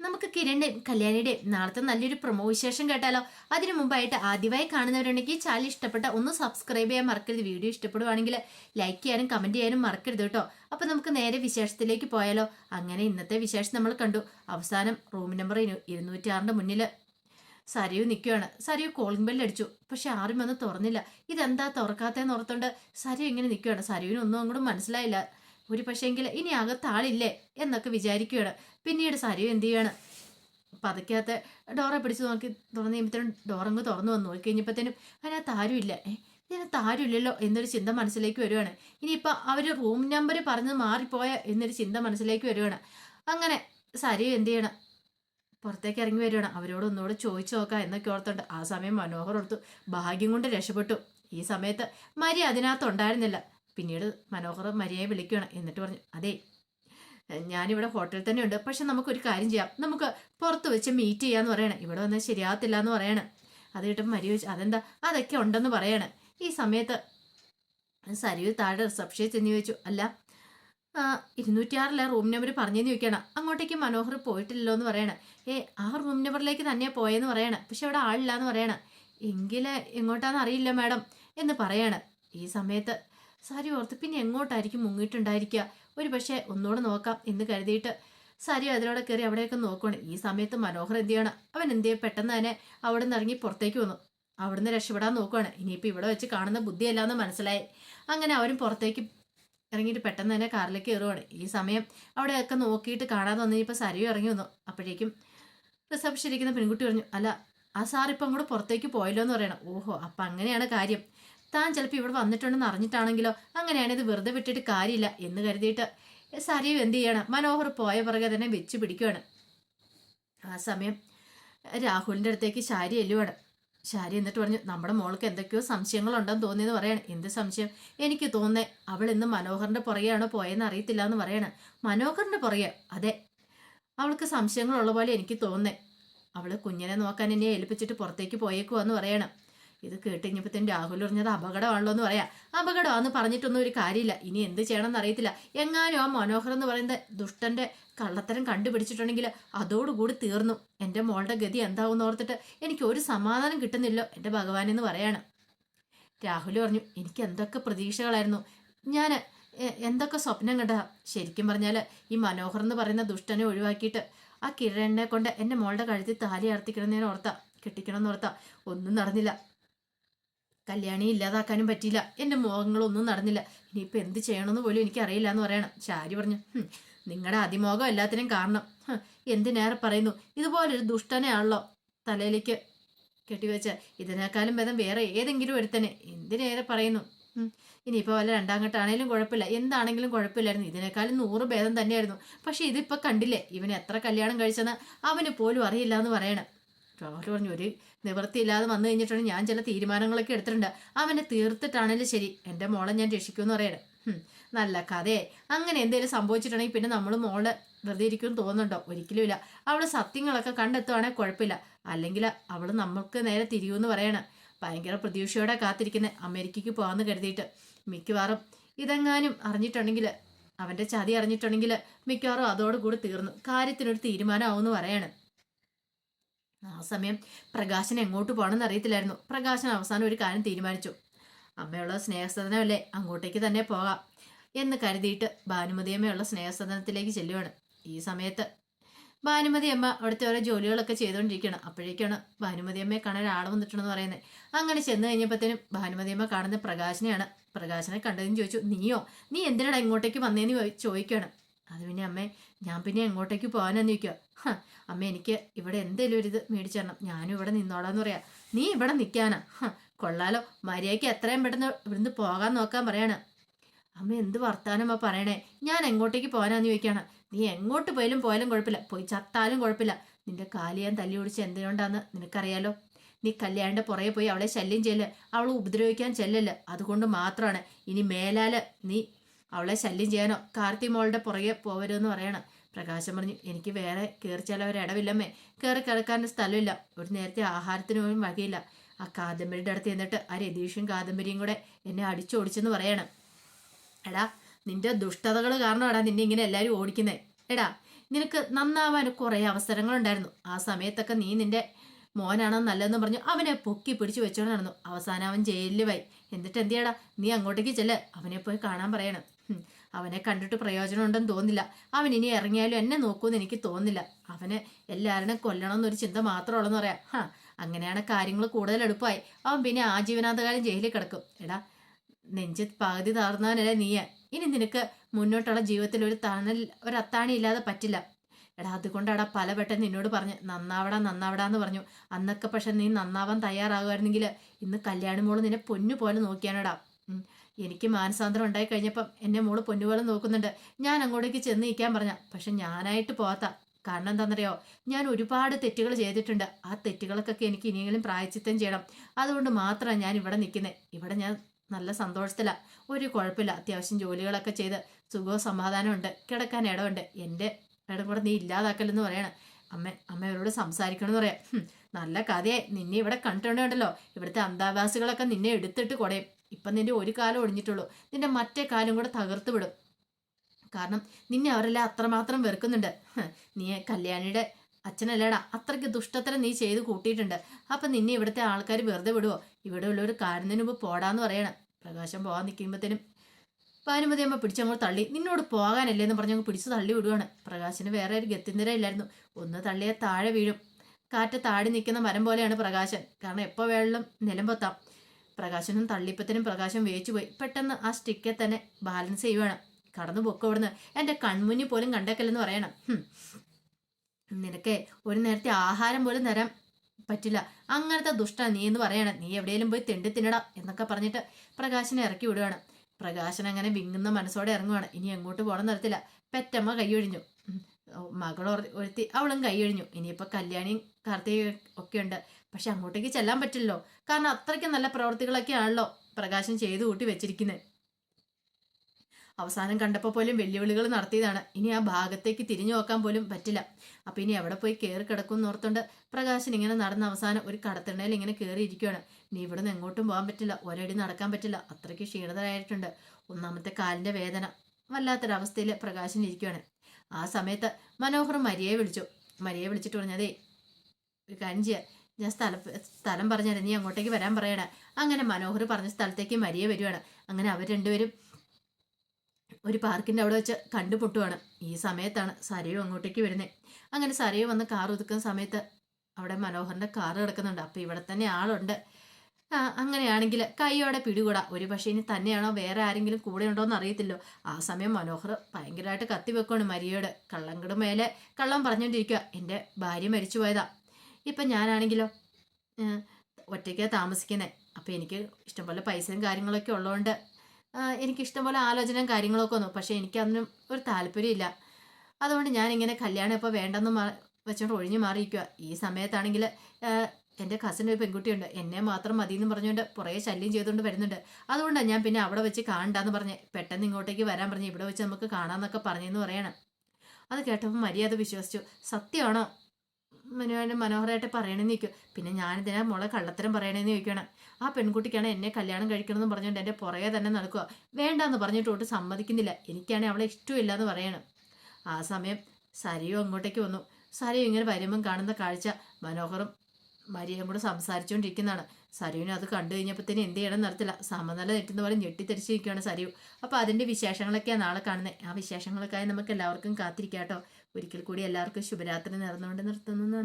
നമുക്ക് കിരണിന്റെയും കല്യാണിയുടെയും നാളത്തെ നല്ലൊരു പ്രൊമോ വിശേഷം കേട്ടാലോ? അതിനു മുമ്പായിട്ട് ആദ്യമായി കാണുന്നവരുണ്ടെങ്കിൽ ചാനൽ ഇഷ്ടപ്പെട്ട ഒന്ന് സബ്സ്ക്രൈബ് ചെയ്യാൻ മറക്കരുത്. വീഡിയോ ഇഷ്ടപ്പെടുവാണെങ്കിൽ ലൈക്ക് ചെയ്യാനും കമന്റ് ചെയ്യാനും മറക്കരുത് കേട്ടോ. അപ്പോൾ നമുക്ക് നേരെ വിശേഷത്തിലേക്ക് പോയാലോ? അങ്ങനെ ഇന്നത്തെ വിശേഷം നമ്മൾ കണ്ടു. അവസാനം റൂം നമ്പർ ഇരുന്നൂറ്റി ആറിന്റെ മുന്നിൽ സരയു നിൽക്കുകയാണ് സരയു കോളിംഗ് ബെല്ല് അടിച്ചു. പക്ഷെ ആരും വന്ന് തുറന്നില്ല. ഇതെന്താ തുറക്കാത്തതെന്ന് ഓർത്തോണ്ട് സരയു ഇങ്ങനെ നിൽക്കുകയാണ് സരയുവിന് ഒന്നും അങ്ങോട്ട് മനസ്സിലായില്ല. ഒരു പക്ഷേങ്കിൽ ഇനി അകത്ത് ആളില്ലേ എന്നൊക്കെ വിചാരിക്കുകയാണ്. പിന്നീട് സരയു എന്ത് ചെയ്യാണ്? പതക്കകത്ത് ഡോറെ പിടിച്ച് നോക്കി. തുറന്നു കഴിയുമ്പോഴത്തേനും ഡോറങ്ങ് തുറന്നു വന്നു. നോക്കി കഴിഞ്ഞപ്പോഴത്തേനും അതിനകത്ത് ആരുമില്ല ഇതിനകത്ത് ആരുമില്ലല്ലോ എന്നൊരു ചിന്ത മനസ്സിലേക്ക് വരുവാണ് ഇനിയിപ്പോൾ അവർ റൂം നമ്പർ പറഞ്ഞ് മാറിപ്പോയ എന്നൊരു ചിന്ത മനസ്സിലേക്ക് വരുവാണ് അങ്ങനെ സരി എന്ത് ചെയ്യണം? പുറത്തേക്ക് ഇറങ്ങി വരുവാണ് അവരോട് ഒന്നുകൂടെ ചോദിച്ചു നോക്കാം എന്നൊക്കെ ഓർത്തുണ്ട് ആ സമയം മനോഹർ ഓർത്തു. ഭാഗ്യം കൊണ്ട് രക്ഷപ്പെട്ടു. ഈ സമയത്ത് മരി അതിനകത്ത് ഉണ്ടായിരുന്നില്ല. പിന്നീട് മനോഹർ മരിയയെ വിളിക്കുകയാണ്. എന്നിട്ട് പറഞ്ഞു അതെ ഞാനിവിടെ ഹോട്ടലിൽ തന്നെ ഉണ്ട് പക്ഷെ നമുക്കൊരു കാര്യം ചെയ്യാം. നമുക്ക് പുറത്ത് വെച്ച് മീറ്റ് ചെയ്യാന്ന് പറയണേ. ഇവിടെ വന്നാൽ ശരിയാകത്തില്ല എന്ന് പറയണം. അത് കിട്ടുമ്പോൾ മരി വെച്ച് അതെന്താ? അതൊക്കെ ഉണ്ടെന്ന് പറയണം. ഈ സമയത്ത് സരിയു താഴെ റിസപ്ഷനിൽ ചെന്ന് ചോദിച്ചു അല്ല ഇരുന്നൂറ്റിയാറിലെ റൂം നമ്പർ പറഞ്ഞെന്ന് ചോദിക്കണം അങ്ങോട്ടേക്ക് മനോഹർ പോയിട്ടില്ലല്ലോ എന്ന് പറയണം. ഏ ആ റൂം നമ്പറിലേക്ക് തന്നെ പോയെന്ന് പറയണം. പക്ഷെ അവിടെ ആളില്ല എന്ന് പറയണം. എങ്കിൽ എങ്ങോട്ടാന്ന് അറിയില്ല മാഡം എന്ന് പറയണം. ഈ സമയത്ത് സാരി ഓർത്ത് പിന്നെ എങ്ങോട്ടായിരിക്കും മുങ്ങിയിട്ടുണ്ടായിരിക്കുക? ഒരു പക്ഷേ ഒന്നുകൂടെ നോക്കാം എന്ന് കരുതിയിട്ട് സാരി അതിലൂടെ കയറി അവിടെയൊക്കെ നോക്കണം ഈ സമയത്ത് മനോഹർ എന്ത് ചെയ്യണം? അവൻ എന്ത് ചെയ്യും? പെട്ടെന്ന് തന്നെ അവിടെ നിന്ന് ഇറങ്ങി പുറത്തേക്ക് വന്നു. അവിടുന്ന് രക്ഷപ്പെടാൻ നോക്കുവാണ്. ഇനിയിപ്പോൾ ഇവിടെ വെച്ച് കാണുന്ന ബുദ്ധിയല്ല എന്ന് മനസ്സിലായി. അങ്ങനെ അവരും പുറത്തേക്ക് ഇറങ്ങിയിട്ട് പെട്ടെന്ന് തന്നെ കാറിലേക്ക് കയറുവാണ്. ഈ സമയം അവിടെയൊക്കെ നോക്കിയിട്ട് കാണാതെ വന്നു ഇപ്പോൾ സരിയും ഇറങ്ങി വന്നു. അപ്പോഴേക്കും റിസപ്ഷൻ ഇരിക്കുന്ന പെൺകുട്ടി പറഞ്ഞു അല്ല ആ സാർ ഇപ്പം അങ്ങോട്ട് പുറത്തേക്ക് പോയല്ലോ എന്ന് പറയണം. ഓഹോ അപ്പം അങ്ങനെയാണ് കാര്യം. താൻ ചിലപ്പോൾ ഇവിടെ വന്നിട്ടുണ്ടെന്ന് അറിഞ്ഞിട്ടാണെങ്കിലോ അങ്ങനെയാണ് ഇത് വെറുതെ വിട്ടിട്ട് കാര്യമില്ല എന്ന് കരുതിയിട്ട് സരീവ് എന്ത് ചെയ്യണം? മനോഹർ പോയ പിറകെ തന്നെ വെച്ച് പിടിക്കുകയാണ് ആ സമയം രാഹുലിന്റെ അടുത്തേക്ക് ശാരി എല്ലുവാണ് ശാരി എന്നിട്ട് പറഞ്ഞു നമ്മുടെ മോൾക്ക് എന്തൊക്കെയോ സംശയങ്ങളുണ്ടെന്ന് തോന്നിയെന്ന് പറയണം. എന്ത് സംശയം? എനിക്ക് തോന്നേ അവൾ ഇന്ന് മനോഹറിന്റെ പുറകെയാണോ പോയെന്ന് അറിയത്തില്ല എന്ന് പറയണം. മനോഹറിന്റെ പുറകെ? അതെ. അവൾക്ക് സംശയങ്ങളുള്ള പോലെ എനിക്ക് തോന്നേ അവൾ കുഞ്ഞിനെ നോക്കാൻ എന്നെ ഏൽപ്പിച്ചിട്ട് പുറത്തേക്ക് പോയേക്കുവാന്ന് പറയണം. ഇത് കേട്ടുകഴിഞ്ഞപ്പോഴത്തേനും രാഹുൽ പറഞ്ഞത് അപകടമാണല്ലോ എന്ന് പറയാം. അപകടമാണെന്ന് പറഞ്ഞിട്ടൊന്നും ഒരു കാര്യമില്ല. ഇനി എന്ത് ചെയ്യണമെന്ന് അറിയത്തില്ല. എങ്ങാനും ആ മനോഹർ എന്ന് പറയുന്ന ദുഷ്ടന്റെ കള്ളത്തരം കണ്ടുപിടിച്ചിട്ടുണ്ടെങ്കിൽ അതോടുകൂടി തീർന്നു. എന്റെ മോളുടെ ഗതി എന്താവും ഓർത്തിട്ട് എനിക്ക് ഒരു സമാധാനം കിട്ടുന്നില്ല എന്റെ ഭഗവാൻ എന്ന് പറയാണ്. രാഹുൽ പറഞ്ഞു എനിക്ക് എന്തൊക്കെ പ്രതീക്ഷകളായിരുന്നു. ഞാൻ എന്തൊക്കെ സ്വപ്നം കണ്ട ശരിക്കും പറഞ്ഞാൽ ഈ മനോഹർ എന്ന് പറയുന്ന ദുഷ്ടനെ ഒഴിവാക്കിയിട്ട് ആ കിരണിനെ കൊണ്ട് എന്റെ മോളുടെ കഴുത്തിൽ താലി അർത്തിക്കണമെന്ന് ഓർത്താ കെട്ടിക്കണമെന്ന് ഓർത്താ. ഒന്നും നടന്നില്ല. കല്യാണി ഇല്ലാതാക്കാനും പറ്റിയില്ല. എന്റെ മോഹങ്ങളൊന്നും നടന്നില്ല. ഇനിയിപ്പോൾ എന്ത് ചെയ്യണമെന്ന് പോലും എനിക്കറിയില്ല എന്ന് പറയണം. ചാരി പറഞ്ഞു. നിങ്ങളുടെ അതിമോഹം എല്ലാത്തിനും കാരണം. എന്തിനേറെ പറയുന്നു? ഇതുപോലൊരു ദുഷ്ടനെയാണല്ലോ തലയിലേക്ക് കെട്ടിവെച്ച. ഇതിനേക്കാളും ഭേദം വേറെ ഏതെങ്കിലും ഒരുത്തനെ. എന്തിനേറെ പറയുന്നു? ഇനിയിപ്പോൾ വല്ല രണ്ടാം കുഴപ്പമില്ല. എന്താണെങ്കിലും കുഴപ്പമില്ലായിരുന്നു. ഇതിനേക്കാളും നൂറ് ഭേദം തന്നെയായിരുന്നു. പക്ഷെ ഇതിപ്പോൾ കണ്ടില്ലേ? ഇവൻ എത്ര കല്യാണം കഴിച്ചെന്ന് അവന് പോലും അറിയില്ല എന്ന് പറയണം. രാഹുൽ പറഞ്ഞു ഒരു നിവൃത്തിയില്ലാതെ വന്നു കഴിഞ്ഞിട്ടുണ്ട് ഞാൻ ചില തീരുമാനങ്ങളൊക്കെ എടുത്തിട്ടുണ്ട്. അവനെ തീർത്തിട്ടാണേലും ശരി. എന്റെ മോളെ ഞാൻ രക്ഷിക്കുമെന്ന് പറയണം നല്ല കഥയെ അങ്ങനെ എന്തെങ്കിലും സംഭവിച്ചിട്ടുണ്ടെങ്കിൽ പിന്നെ നമ്മൾ മോളെ വെറുതെ ഇരിക്കുമെന്ന് തോന്നുന്നുണ്ടോ? ഒരിക്കലുമില്ല അവൾ സത്യങ്ങളൊക്കെ കണ്ടെത്തുവാണെങ്കിൽ കുഴപ്പമില്ല. അല്ലെങ്കിൽ അവൾ നമ്മൾക്ക് നേരെ തിരിയുമെന്ന് പറയണം. ഭയങ്കര പ്രതീക്ഷയോടെ കാത്തിരിക്കുന്നത് അമേരിക്കയ്ക്ക് പോകാമെന്ന് കരുതിയിട്ട്. മിക്കവാറും ഇതെങ്ങാനും അറിഞ്ഞിട്ടുണ്ടെങ്കിൽ അവന്റെ ചതി അറിഞ്ഞിട്ടുണ്ടെങ്കിൽ മിക്കവാറും അതോടുകൂടി തീർന്നു. കാര്യത്തിനൊരു തീരുമാനമാവുമെന്ന് പറയാണ്. ആ സമയം പ്രകാശൻ എങ്ങോട്ട് പോകണമെന്ന് അറിയത്തില്ലായിരുന്നു. പ്രകാശൻ അവസാനം ഒരു കാര്യം തീരുമാനിച്ചു. അമ്മയുള്ള സ്നേഹസദനമല്ലേ? അങ്ങോട്ടേക്ക് തന്നെ പോകാം എന്ന് കരുതിയിട്ട് ഭാനുമതിയമ്മയുള്ള സ്നേഹസദനത്തിലേക്ക് ചെല്ലുവാണ്. ഈ സമയത്ത് ഭാനുമതി അമ്മ അവിടുത്തെ ഓരോ ജോലികളൊക്കെ ചെയ്തുകൊണ്ടിരിക്കുകയാണ്. അപ്പോഴേക്കാണ് ഭാനുമതി അമ്മയെ കാണാൻ ആൾ വന്നിട്ടുണ്ടെന്ന് പറയുന്നത്. അങ്ങനെ ചെന്ന് കഴിഞ്ഞപ്പോഴത്തേനും ഭാനുമതി അമ്മ കാണുന്ന പ്രകാശനെയാണ്. പ്രകാശനെ കണ്ടതെന്ന് ചോദിച്ചു നീയോ? നീ എന്തിനാണ് ഇങ്ങോട്ടേക്ക് വന്നേന്ന് ചോദിക്കുകയാണ്? അത് പിന്നെ അമ്മേ ഞാൻ പിന്നെ എങ്ങോട്ടേക്ക് പോകാനെന്ന് ചോദിക്കുക അമ്മ എനിക്ക് ഇവിടെ എന്തെങ്കിലും ഒരു ഇത് മേടിച്ചു തരണം. ഞാനും ഇവിടെ നിന്നോളാന്ന് പറയാ. നീ ഇവിടെ നിൽക്കാനാ കൊള്ളാലോ. മര്യാദയ്ക്ക് എത്രയും പെട്ടെന്ന് ഇവിടുന്ന് പോകാൻ നോക്കാൻ പറയാണ്. അമ്മ എന്ത് വർത്താനമ്മ പറയണേ? ഞാൻ എങ്ങോട്ടേക്ക് പോകാനാന്ന് ചോദിക്കാണ്. നീ എങ്ങോട്ട് പോയാലും പോയാലും കുഴപ്പമില്ല. പോയി ചത്താലും കുഴപ്പമില്ല. നിന്റെ കാലിയാൻ തല്ലി ഓടിച്ച് എന്തിനുണ്ടാന്ന് നിനക്കറിയാലോ? നീ കല്യാണിന്റെ പുറകെ പോയി അവളെ ശല്യം ചെയ്യൽ അവളെ ഉപദ്രവിക്കാൻ ചെല്ലല്ലേ? അതുകൊണ്ട് മാത്രമാണ് ഇനി മേലാൽ നീ അവളെ ശല്യം ചെയ്യാനോ? കാർത്തി മോളുടെ പുറകെ പോവരുതെന്ന് പറയണം. പ്രകാശം പറഞ്ഞു എനിക്ക് വേറെ കയറിച്ചാൽ ഇടവില്ലമ്മേ. കയറി കിടക്കാൻ സ്ഥലമില്ല. ഒരു നേരത്തെ ആഹാരത്തിന് പോലും വകയില്ല. ആ കാദംബരിയുടെ അടുത്ത് എന്നിട്ട് ആ രതീഷും കാദംബരിയും കൂടെ എന്നെ അടിച്ചോടിച്ചെന്ന് പറയണം. എടാ നിന്റെ ദുഷ്ടതകൾ കാരണമാടാ നിന്നെ ഇങ്ങനെ എല്ലാവരും ഓടിക്കുന്നേ. എടാ നിനക്ക് നന്നാവാൻ കുറേ അവസരങ്ങളുണ്ടായിരുന്നു. ആ സമയത്തൊക്കെ നീ നിന്റെ മോനാണോ നല്ലതെന്ന് പറഞ്ഞു അവനെ പൊക്കി പിടിച്ചു വെച്ചോണ്ട് നടന്നു. അവസാനം അവൻ ജയിലിൽ പോയി. എന്നിട്ട് എന്തിയാടാ നീ അങ്ങോട്ടേക്ക് ചെല്ല്. അവനെ പോയി കാണാൻ പറയണം. അവനെ കണ്ടിട്ട് പ്രയോജനമുണ്ടെന്ന് തോന്നില്ല. അവൻ ഇനി ഇറങ്ങിയാലും എന്നെ നോക്കൂന്ന് എനിക്ക് തോന്നില്ല. അവന് എല്ലാവരും കൊല്ലണമെന്നൊരു ചിന്ത മാത്രമുള്ളെന്ന് പറയാം. ഹാ അങ്ങനെയാണ് കാര്യങ്ങൾ കൂടുതൽ എളുപ്പമായി. അവൻ പിന്നെ ആജീവനാന്തകാലം ജയിലിൽ കിടക്കും. എടാ നെഞ്ച് പകുതി താർന്നവനല്ലേ നീയ. ഇനി നിനക്ക് മുന്നോട്ടുള്ള ജീവിതത്തിൽ ഒരു തണൽ ഒരു അത്താണി ഇല്ലാതെ പറ്റില്ല. എടാ അതുകൊണ്ടാടാ പലവട്ടം നിന്നോട് പറഞ്ഞ് നന്നാവടാ നന്നാവടാ എന്ന് പറഞ്ഞു. അന്നൊക്കെ പക്ഷെ നീ നന്നാവാൻ തയ്യാറാകുമായിരുന്നെങ്കിൽ ഇന്ന് കല്യാണം മോൾ നിന്നെ പൊന്നു പോലെ നോക്കിയാനടാ. എനിക്ക് മാനസാന്തരം ഉണ്ടായി കഴിഞ്ഞപ്പം എന്നെ മോൾ പൊന്നുപോലെ നോക്കുന്നുണ്ട്. ഞാൻ അങ്ങോട്ടേക്ക് ചെന്ന് നിൽക്കാൻ പറഞ്ഞ പക്ഷെ ഞാനായിട്ട് പോകാത്ത കാരണം എന്താണെന്നറിയോ? ഞാൻ ഒരുപാട് തെറ്റുകൾ ചെയ്തിട്ടുണ്ട്. ആ തെറ്റുകൾക്കൊക്കെ എനിക്ക് ഇനിയെങ്കിലും പ്രായച്ചിത്തം ചെയ്യണം. അതുകൊണ്ട് മാത്രമാണ് ഞാൻ ഇവിടെ നിൽക്കുന്നത് ഇവിടെ ഞാൻ നല്ല സന്തോഷത്തിലാണ് ഒരു കുഴപ്പമില്ല. അത്യാവശ്യം ജോലികളൊക്കെ ചെയ്ത് സുഖവും സമാധാനമുണ്ട് കിടക്കാൻ ഇടമുണ്ട് എന്റെ ഇടം കൂടെ നീ ഇല്ലാതാക്കലെന്ന് പറയണം. അമ്മ അമ്മ അവരോട് സംസാരിക്കണമെന്ന് പറയാം. നല്ല കഥയെ നിന്നെ ഇവിടെ കണ്ടിട്ടുണ്ടല്ലോ. ഇവിടുത്തെ അന്താവാസികളൊക്കെ നിന്നെ എടുത്തിട്ട് കൊടയും. ഇപ്പം നിന്റെ ഒരു കാലം ഒടിഞ്ഞിട്ടുള്ളൂ നിന്റെ മറ്റേ കാലം കൂടെ തകർത്ത് വിടും. കാരണം നിന്നെ അവരെല്ലാം അത്രമാത്രം വെറുക്കുന്നുണ്ട്. നീ കല്യാണിയുടെ അച്ഛനല്ലേടാ. അത്രയ്ക്ക് ദുഷ്ടത്തരം നീ ചെയ്ത് കൂട്ടിയിട്ടുണ്ട്. അപ്പം നിന്നെ ഇവിടുത്തെ ആൾക്കാർ വെറുതെ വിടുവോ? ഇവിടെ ഉള്ള ഒരു കാരണത്തിന് മുമ്പ് പോടാന്ന് പറയണം. പ്രകാശം പോകാൻ നിൽക്കുമ്പോഴത്തേനും ഭാനുമതി അമ്മ പിടിച്ചങ്ങോട്ട് തള്ളി. നിന്നോട് പോകാനല്ലേ എന്ന് പറഞ്ഞങ്ങ് പിടിച്ച് തള്ളി വിടുവാണ്. പ്രകാശിന് വേറെ ഒരു ഗത്യന്തര ഇല്ലായിരുന്നു ഒന്ന് തള്ളിയാൽ താഴെ വീഴും. കാറ്റ് താടി നിൽക്കുന്ന മരം പോലെയാണ് പ്രകാശൻ. കാരണം എപ്പോൾ വേണമെങ്കിലും നിലമ്പൊത്താം പ്രകാശനും തള്ളിപ്പത്തിനും പ്രകാശം വേച്ചു പോയി പെട്ടെന്ന് ആ സ്റ്റിക്കെ തന്നെ ബാലൻസ് ചെയ്യുവാണ്. കടന്നു പൊക്കോ ഇവിടുന്ന് എന്റെ കൺമുന്നിൽ പോലും കണ്ടേക്കല്ലെന്ന് പറയണം. നിനക്ക് ഒരു നേരത്തെ ആഹാരം പോലും തരാൻ പറ്റില്ല. അങ്ങനത്തെ ദുഷ്ട നീ എന്ന് പറയണം. നീ എവിടെയെങ്കിലും പോയി തെണ്ടി തിന്നടാ എന്നൊക്കെ പറഞ്ഞിട്ട് പ്രകാശനെ ഇറക്കി വിടുകയാണ് പ്രകാശൻ അങ്ങനെ വിങ്ങുന്ന മനസ്സോടെ ഇറങ്ങുവാണ്. ഇനി എങ്ങോട്ട് പോകണം നിർത്തില്ല പെറ്റമ്മ കൈയൊഴിഞ്ഞു മകൾ ഒര- ഒരുത്തി അവളും കൈയൊഴിഞ്ഞു ഇനിയിപ്പോൾ കല്യാണിയും കാർത്തികയും ഒക്കെ ഉണ്ട്. പക്ഷെ അങ്ങോട്ടേക്ക് ചെല്ലാൻ പറ്റില്ലല്ലോ. കാരണം അത്രയ്ക്ക് നല്ല പ്രവർത്തികളൊക്കെ ആണല്ലോ പ്രകാശൻ ചെയ്തു കൂട്ടി വെച്ചിരിക്കുന്നത് അവസാനം കണ്ടപ്പോൾ പോലും വെല്ലുവിളികൾ നടത്തിയതാണ്. ഇനി ആ ഭാഗത്തേക്ക് തിരിഞ്ഞു നോക്കാൻ പോലും പറ്റില്ല. അപ്പം ഇനി എവിടെ പോയി കയറി കിടക്കും എന്നോർത്തുകൊണ്ട് പ്രകാശൻ ഇങ്ങനെ നടന്ന അവസാനം ഒരു കടത്തിണ്ണയിൽ ഇങ്ങനെ കയറിയിരിക്കുകയാണ് ഇനി നീ ഇവിടെ നിന്ന് എങ്ങോട്ടും പോകാൻ പറ്റില്ല. ഒരടി നടക്കാൻ പറ്റില്ല. അത്രയ്ക്ക് ക്ഷീണിതരായിട്ടുണ്ട്. ഒന്നാമത്തെ കാലിന്റെ വേദന വല്ലാത്തൊരവസ്ഥയിൽ പ്രകാശൻ ഇരിക്കുകയാണ് ആ സമയത്ത് മനോഹർ മരിയെ വിളിച്ചു. മരിയെ വിളിച്ചിട്ട് പറഞ്ഞതേ ഒരു കാര്യം ഞാൻ സ്ഥലം സ്ഥലം പറഞ്ഞാൽ നീ അങ്ങോട്ടേക്ക് വരാൻ പറയണേ അങ്ങനെ മനോഹർ പറഞ്ഞ സ്ഥലത്തേക്ക് മരിയെ വരുവാണ്. അങ്ങനെ അവർ രണ്ടുപേരും ഒരു പാർക്കിന്റെ അവിടെ വെച്ച് കണ്ടുപൊട്ടുവാണ് ഈ സമയത്താണ് സരയു അങ്ങോട്ടേക്ക് വരുന്നത് അങ്ങനെ സരയു വന്ന് കാർ ഒതുക്കുന്ന സമയത്ത് അവിടെ മനോഹറിന്റെ കാർ കിടക്കുന്നുണ്ട്. അപ്പോൾ ഇവിടെ തന്നെ ആളുണ്ട്. അങ്ങനെയാണെങ്കിൽ കൈയോടെ പിടികൂടാ. ഒരു പക്ഷേ ഇനി തന്നെയാണോ വേറെ ആരെങ്കിലും കൂടെ ഉണ്ടോ എന്ന് അറിയത്തില്ലോ. ആ സമയം മനോഹർ ഭയങ്കരമായിട്ട് കത്തി വെക്കുവാണ് മരിയോട്. കള്ളങ്കട് മേലെ കള്ളം പറഞ്ഞുകൊണ്ടിരിക്കുക എന്റെ ഭാര്യ മരിച്ചു പോയതാ. ഇപ്പം ഞാനാണെങ്കിലോ? ഒറ്റയ്ക്കാണ് താമസിക്കുന്നത് അപ്പോൾ എനിക്ക് ഇഷ്ടംപോലെ പൈസയും കാര്യങ്ങളൊക്കെ ഉള്ളതുകൊണ്ട് എനിക്ക് ഇഷ്ടംപോലെ ആലോചനയും കാര്യങ്ങളൊക്കെ വന്നു. പക്ഷേ എനിക്കതിനും ഒരു താല്പര്യമില്ല അതുകൊണ്ട് ഞാനിങ്ങനെ കല്യാണം ഇപ്പോൾ വേണ്ടെന്ന് വെച്ചോണ്ട് ഒഴിഞ്ഞു മാറിയിരിക്കുക ഈ സമയത്താണെങ്കിൽ എന്റെ കസിൻ ഒരു പെൺകുട്ടിയുണ്ട്. എന്നെ മാത്രം മതി എന്ന് പറഞ്ഞുകൊണ്ട് കുറേ ശല്യം ചെയ്തുകൊണ്ട് വരുന്നുണ്ട്. അതുകൊണ്ടാണ് ഞാൻ പിന്നെ അവിടെ വെച്ച് കാണണ്ടെന്ന് പറഞ്ഞ് പെട്ടെന്ന് ഇങ്ങോട്ടേക്ക് വരാൻ പറഞ്ഞ് ഇവിടെ വെച്ച് നമുക്ക് കാണാമെന്നൊക്കെ പറഞ്ഞെന്ന് പറയണം. അത് കേട്ടപ്പോൾ മര്യാദ വിശ്വസിച്ചു. സത്യമാണോ? മനുവാന്റെ മനോഹരമായിട്ട് പറയണമെന്ന് നിൽക്കും പിന്നെ ഞാനിതിനാ മോളെ കള്ളത്തരം പറയണമെന്ന് ചോദിക്കണം ആ പെൺകുട്ടിക്കാണ് എന്നെ കല്യാണം കഴിക്കണമെന്ന് പറഞ്ഞുകൊണ്ട് എന്റെ പുറകെ തന്നെ നടക്കുക. വേണ്ടാന്ന് പറഞ്ഞിട്ട് ഒട്ട് സമ്മതിക്കുന്നില്ല. എനിക്കാണെങ്കിൽ അവളെ ഇഷ്ടമില്ല എന്ന് പറയണം. ആ സമയം സരിയോ അങ്ങോട്ടേക്ക് വന്നു. സരിയോ ഇങ്ങനെ വരുമ്പം കാണുന്ന കാഴ്ച മനോഹറും മരിയയും കൂടെ സംസാരിച്ചുകൊണ്ടിരിക്കുന്നതാണ് സരുവിന് അത് കണ്ടു കഴിഞ്ഞപ്പോൾ കഴിഞ്ഞപ്പോഴത്തേന് എന്ത് ചെയ്യണം നടത്തില്ല സമനില തെറ്റുന്ന പോലെ ഞെട്ടിത്തെറിച്ചിരിക്കുകയാണ് സരിയു. അപ്പോൾ അതിന്റെ വിശേഷങ്ങളൊക്കെയാണ് നാളെ കാണുന്നത് ആ വിശേഷങ്ങൾക്കായി നമുക്ക് എല്ലാവർക്കും കാത്തിരിക്കാം കേട്ടോ ഒരിക്കൽ കൂടി എല്ലാവർക്കും ശുഭരാത്രി നേർന്നുകൊണ്ട് നിർത്തുന്നു.